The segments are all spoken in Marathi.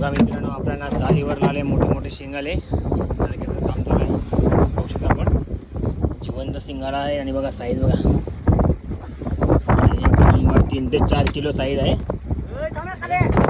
बघा मित्रांनो आपल्याला जालीवर लाले मोठे मोठे शिंगाले आले काम चालू आहे. पाहू शकता आपण. जिवंत शिंगाला आहे आणि बघा साईज बघा. तीन ते चार किलो साईज आहे.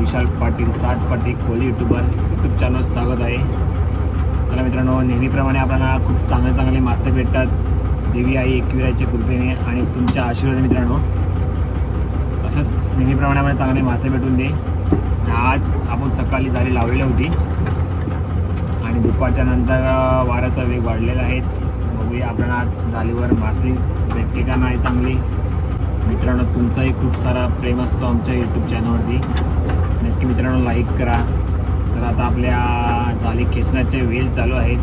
विशाल पाटील सात पाटील खोली युट्यूबर यूट्यूब चॅनल स्वागत आहे. चला मित्रांनो नेहमीप्रमाणे आपल्याला खूप चांगले चांगले मासे भेटतात. देवी आई एकविराच्या कृपेने आणि तुमच्या आशीर्वाद मित्रांनो. असंच नेहमीप्रमाणे आम्हाला चांगले मासे भेटून दे. आज आपण सकाळी जाळी लावलेली होती. आणि दुपारच्या नंतर वाऱ्याचा वेग वाढलेला आहे. बघूया आपल्याला आज जाळीवर मासे भेटते का नाही चांगली. मित्रांनो तुमचाही खूप सारा प्रेम असतो आमच्या यूट्यूब चॅनलवरती नक्की मित्रांनो लाईक करा. तर आता आपल्या झाली खेचण्याचे वेल चालू आहेत.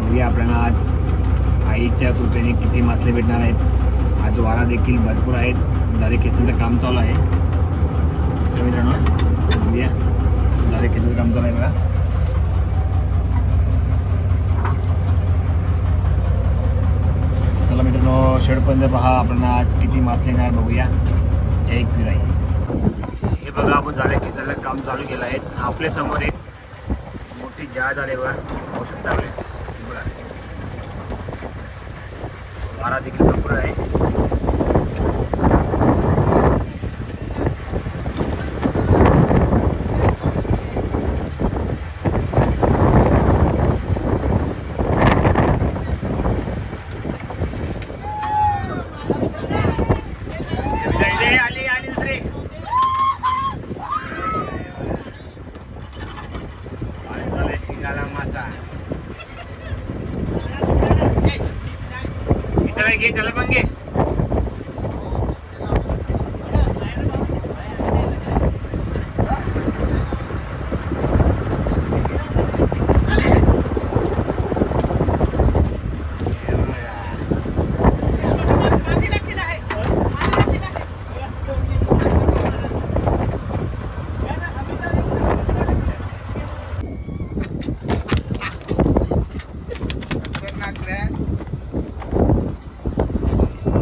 बघूया आपल्याला आज आईच्या कृपेने किती मासले भेटणार आहेत. आज वारा देखील भरपूर आहेत. जाळी खेचण्याचं काम चालू आहे. तर मित्रांनो बघूया. झाले खेचण्याचं काम चालू आहे बघा. चला मित्रांनो शेडपर्यंत पहा. आपण आज किती मासले येणार बघूया. जय पिराई. बघा आपण झालं की झालं काम चालू केलं आहे. आपल्यासमोर एक मोठी जहाज आले बघा पाहू शकता बघा. वारा देखील भरपूर आहे इथे आली आली दुसरी आले झाले शिंगाला मासा इथं घे त्याला पण घे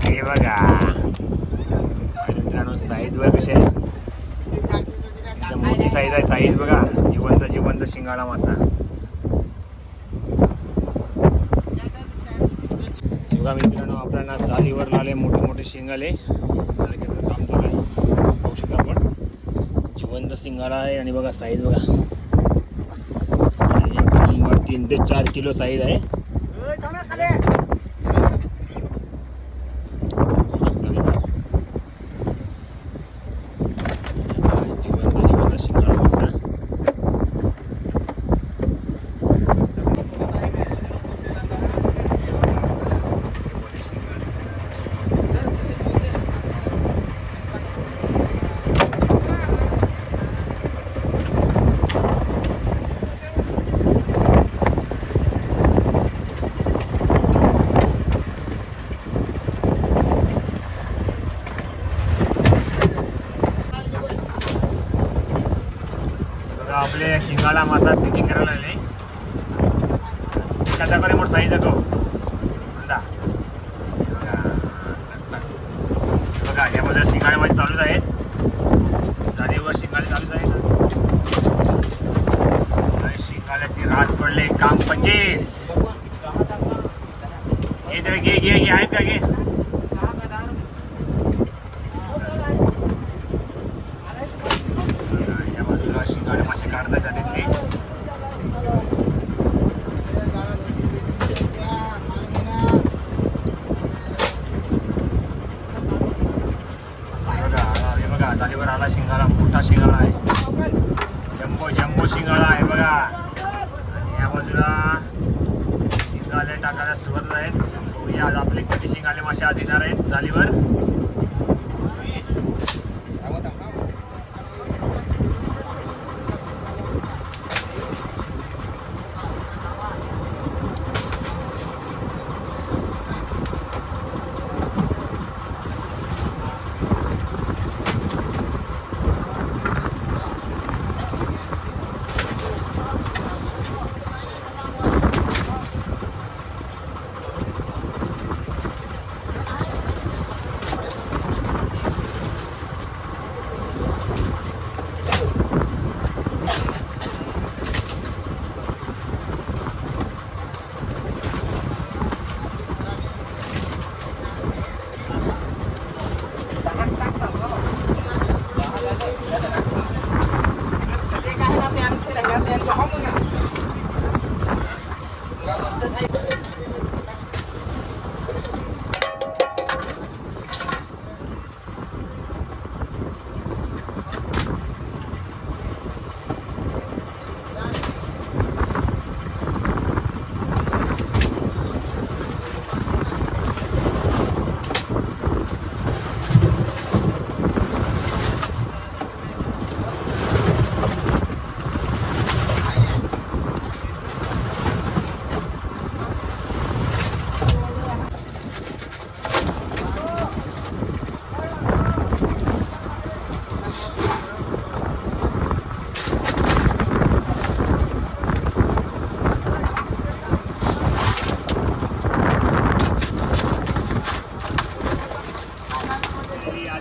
हे बघा मित्रांनो साईज बघा कशी आहे. एकदम मोठी साईज आहे साईज बघा. जिवंत जिवंत शिंगाडा मासा. बघा मित्रांनो आपल्याला जालीवर लाले मोठे मोठे शिंगाले काम चालू आहे पाहू शकता आपण. जिवंत शिंगाडा आहे आणि बघा साईज बघा. तीन ते चार किलो साईज आहे जिवंत जिवंत शिंगाडा मासा बघा आपले शिंगाला मासा पॅकिंग करायला लागले. कसा करे साईज जातो अंदा बघा. यामध्ये शिंगाळे माझे चालूच आहेत. जाणीवर शिंगाळे चालूच आहेत. आणि रास पडले. काम पंचवीस. हे तर घे घे घे. आहेत का घे या बाजूला शिंगाडे मासे काढतात त्यातले बघा हे बघा जालीवर आला शिंगाळा मोठा शिंगाळा आहे जम्बो जम्बो शिंगाळा आहे बघा. आणि या बाजूला शिंगाले टाकायला सुरुवात आहेत आज आपले किती शिंगाले मासे आज येणार आहेत. जालीवर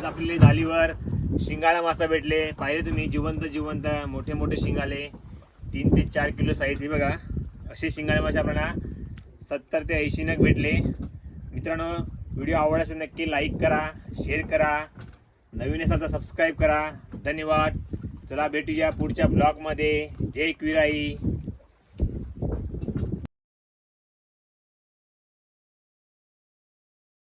टाकलेले जालीवर शिंगाळा मासा भेटले. पाहिले तुम्ही जिवंत जिवंत मोठे मोठे शिंगाले तीन ते चार किलो साईज आहे बघा. असे शिंगाळे मासे आपल्याला सत्तर ते ऐंशी नग भेटले. मित्रांनो व्हिडिओ आवड असेल नक्की लाईक करा शेअर करा. नवीन असाल तर सबस्क्राईब करा. धन्यवाद. चला भेटूया पुढच्या ब्लॉगमध्ये जय क्विराई.